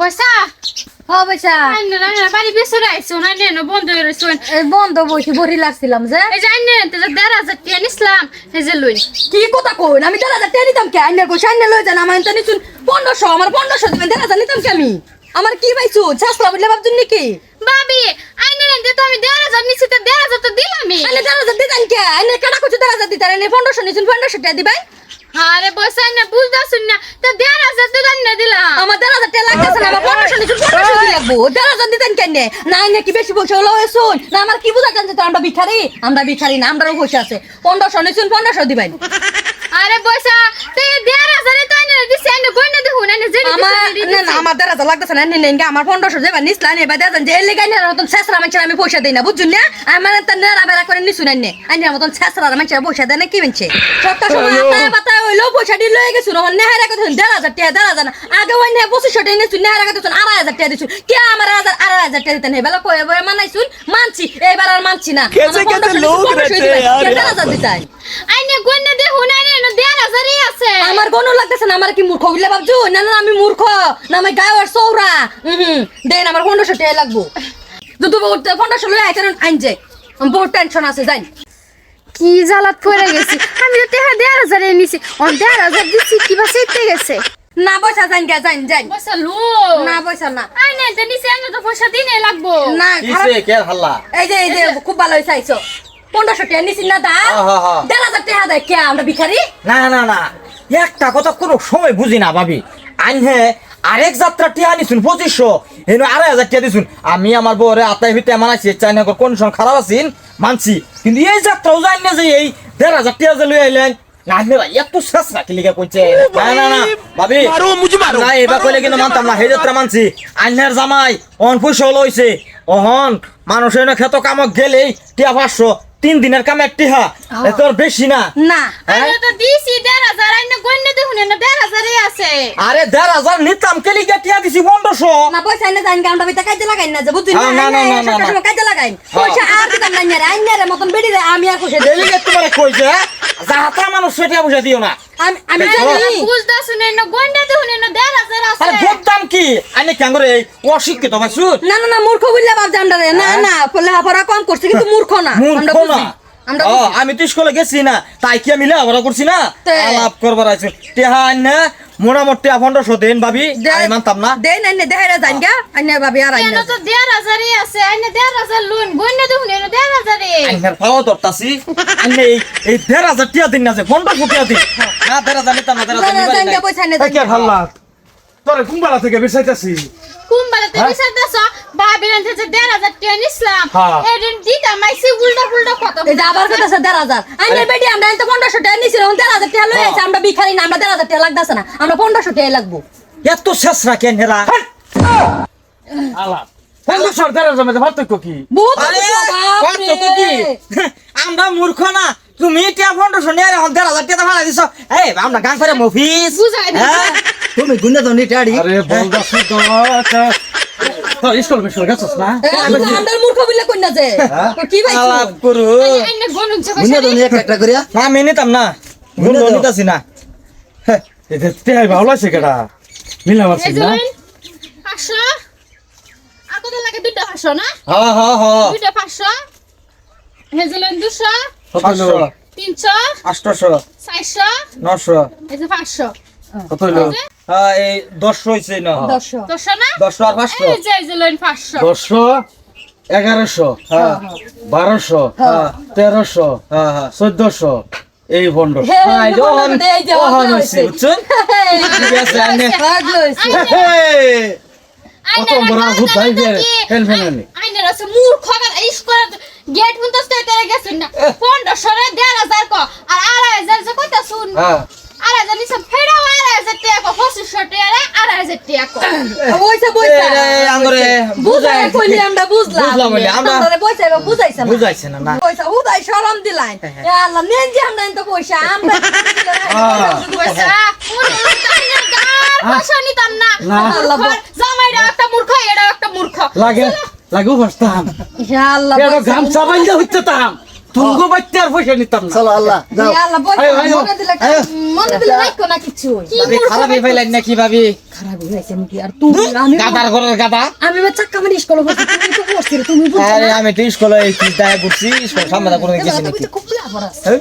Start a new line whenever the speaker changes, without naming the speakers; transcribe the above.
বসা।
হ বৈশা
আইনে বাড়ি বেসরে আইছো না নেন বন্ধ হয়ে
এই বন্ধ বসে বড়ি লাগছিলাম যে।
এই যে আইনে তো দেড় হাজার টিয়া নিছিলাম এই যে লইন
কি কথা কই আমি দেড় হাজার টাকা নিতাম কে? আইনের কই সাইনে লই যান আমার তো নিচুন পনেরোশো আমার পনেরোশো দিবেন দেড় হাজার নিতাম কে আমি? আমার কি পাইছো? ছাসলা বলে ভাবছুন নাকি?
ভাবি আইনে রেন তো আমি দেড় হাজার নিছি তো দেড় হাজার তো দিলামই।
আইনে দেড় হাজার দিতেন কে? আইনে কেটা করছ দেড় হাজার দিতেন আইনে পনেরোশো নিচুন পনেরোশো টাকা দিবেন
আরে বসা না বুঝদাছুন না। তো দেড় হাজার তো দান না দিলাম।
আমার দেড় হাজার টাকা লাগতেছে না আমার পনেরোশো নিচুন পনেরোশো দিয়ে লাগবো। দেড় হাজার দিতেন কেন না না কি বেশি পয়সা হলো শুন। না আমার কি বুঝা জানছে তো আমরা ভিখারি? আমরা ভিখারি না আমরাও পয়সা আছে। পনেরোশো নিচুন পনেরোশো দিবেন।
ঘরে বসা তে তো দিছে এনে বইনা দেখো না যে
আমার না আমার দেড় না আমার নিস লানে বা দেন যে এলে গাইনা রতন মানছে আমি পয়সা দেই না বুঝুন না? আমার মানে তো নেরা বেরা করে নিছু না নে আইনা মতন শেষরা মানছে পয়সা দেন কি কত সময় হইল পয়সা দি লয়ে গেছুন হন নেহারা কত দেড় হাজার টাকা দেড় হাজার আগে ওই নে 2500 টাকা নিছুন নেহারা কত আড়াই হাজার টাকা দিছুন কে আমার হাজার আড়াই হাজার দিতেন হেবেলা কয়ে বয়ে মানাইছুন? মানছি এবার আর মানছি না।
কেসে কেসে লোক রে আছে
আমার কোনো লাগতেছে না আমার কি মূর্খ বুঝলে ভাবছ? না না আমি মূর্খ। না আমি গায়ের সৌরা হুম দেন আমার পনেরোশো টাকা লাগবো। দুটো পনেরোশো লই আইতেন আনছে আমার বহুত টেনশন আছে যাই।
কি জ্বালাত পড়ে গেছি। আমি তো টেহা দেড় হাজারে নিছি। অন দেড় হাজার দিছি কি বা সেতে গেছে?
না পয়সা যাই গে যাই যাই
পয়সা লো।
না পয়সা না।
আইনে তো নিছি আইনে তো পয়সা দিনে লাগবো।
না
কিসে কে হাল্লা?
এই যে এই যে খুব ভালো হয়েছে আইছো। পনেরোশো টাকা নিছি না দা।
আহা, আহা।
দেড় হাজার টাকা দেয় কে আমরা ভিখারি?
না না না। একটা কথা কোনো সময় বুঝি না ভাবি। আইনে আরেক যাত্রা টিয়া নিছুন পঁচিশশো। এনে আড়াই হাজার টিয়া দিছুন। আমি আমার বউরে আতাই ভিতরে মানাইছি চাইনা কন্ডিশন খারাপ আছেন মানছি। কিন্তু এই যাত্রাও জানি না যে এই দেড় হাজার টিয়া যে লই আইলেন। না আপনারা এত শেষ রাখি লিখে কইছে? না না না ভাবি। না এবার কইলে কিন্তু মানতাম না সেই যাত্রা মানছি। আইনের জামাই অন পয়সা লইছে। অহন মানুষের খেত কামক গেলেই টিয়া পাঁচশো। তিন দিনের কামে টিহা এত আর বেশি না।
না।
আরে
আইনে তো দিছি দেড় হাজার আইনে দে দেখুন না 10000 এ আছে।
আরে দেড় হাজার নিতাম কেলি গেটিয়া দিছি 1500
না পয়সা এনে জান গে আমরা কাইতে লাগাই না যে বুঝলি
হ্যাঁ, না, না, না, না, না।
কাইতে লাগাই পয়সা আর দিতাম না আইনে রে মতন বেড়ি রে আমি আর কইছে
দেলি গেট তোমারে কইছে যাহাতা মানুষ সেটা বুঝা দিও না।
আমি
বুঝদা শুনে আছে
আরে কি? কেন করে এই অশিক্ষিত ভাইছু
না না না মূর্খ বুঝলে বাপ জানডা রে। না না লেখাপড়া কম করছে কিন্তু মূর্খ না।
মূর্খ না।
আমরা
ও,
বুঝি।
আমি তো স্কুলে গেছি না তাই কি আমি লেখাপড়া করছি না? আলাপ করবার আছে টেহা আইনে মোটামুটি পনেরোশো দিন ভাবি আমি মানতাম না।
দেন আইনে যাইন গা আইনে ভাবি আর আইনে
তো দেড় হাজারই আছে আইনে দেড় হাজার লোন গইনা দেখুন এনে দেড় হাজারই
আইনের পাওয়া ধরতাছি। আইনে এই এই দেড় হাজার টিয়া দিন না যে পনেরোশো টিয়া দিন। না দেড় হাজার নিতাম না দেড় হাজার।
গা পয়সা যাইন
কে হাল্লা তোরে কুম্বালা থেকে বেসাইতাছি
কুম্বালাতে বিচার দাস ভাবির আনতে যে দেড় হাজার টাকা নিছিলাম
হ্যাঁ।
এদিন দিতাম আইসি উল্টা পুল্টা কত
এই যে আবার কথা আছে দেড় হাজার। আইনে বেডি আমরা তো টাকা নিছি টাকা লই ভিখারি না টাকা না টাকা লাগবো।
এত শেষ রাখেন হেরা
আলা
মূর্খ না। তুমি টিয়া পনেরোশো নিয়ে দেড় হাজার টাকা ভাড়া দিছ। এই আমরা গান করে মফিস? তুমি গুনে তো নিটাড়ি
আরে বলদা শুদ্ধ তো স্কুল মিস্কুল গেছস না?
তো আমরার মূর্খ বললে কন্যা যে? তো কি ভাই
আলাপ করু।
আইনে গনুন
বুঝলে
পয়সা
তো একটা একটা করিয়া।
না আমি নিতাম না।
গুনে।
নিতাছি
ভালো আছে কেডা?
কত লাগে? দুইটা পাঁচশো না?
হ হ হ।
দুইটা পাঁচশো। হেজেলেন দুশো।
কত
তিনশো।
আটশো।
চারশো।
নশো।
এই যে পাঁচশো।
কত হইল?
এই
হ্যাঁ, দশশো হয়েছে না
দশশো
আর পাঁচশো
এই যে এই যে
দশশো এগারোশো
হ্যাঁ
বারোশো তেরোশো
হ্যাঁ হ্যাঁ
চোদ্দশো এই পনেরো
হে,
হ্যাঁ,
এই।
বুঝছেন।
কত বড় ভূত ভাই ফেল ফেলানি
আইনের আছে মূর্খ আবার ইস করে গেট মুন্তাস তো তেরে গেছুন না পনেরোশো রে দেড় হাজার ক আর আড়াই হাজার যে কইতা শুন
হ্যাঁ
আড়াই হাজার নিছে ফেরাও আড়াই হাজার টাকা কো পঁচিশশো টাকা আড়াই হাজার টাকা
বইছে, বইছে।
এ,
বুঝাই কইলি আমরা বুঝলাম।
বুঝলাম আমরা-
বইছে, বুঝাইছে না।
বুঝাইছে না না।
পয়সা উদাই সরম দিলাইন আল্লাহ নেন যে আমরা তো পয়সা আমরা
পয়সা কোন আইনের গার পয়সা নিতাম না।
না।
জামাইরা একটা মূর্খ এরা একটা মূর্খ।
লাগে লাগু বসতাম
ইয়া আল্লাহ
এবার গামছা বাইন্দা হইতে তাম
তুঙ্গ বাচ্চার পয়সা নিতাম না।
চলো আল্লাহ যাও।
আল্লাহ, মনে দিলে মনে দিলে রাখো না কিছু।
খারাপ হয়ে ফেলেন না কি ভাবি
খারাপ হয়েছে নাকি? আর তুমি আমি
গাদার ঘরের গাদা।
আমি এবার চাক্কা মানে স্কুলে বসে তুমি তো করছিলে? তুমি বুঝছ
আরে আমি তো স্কুলে কি দায় করছি স্কুল সামনে করে গেছি নাকি?
খুব লাভ আছে?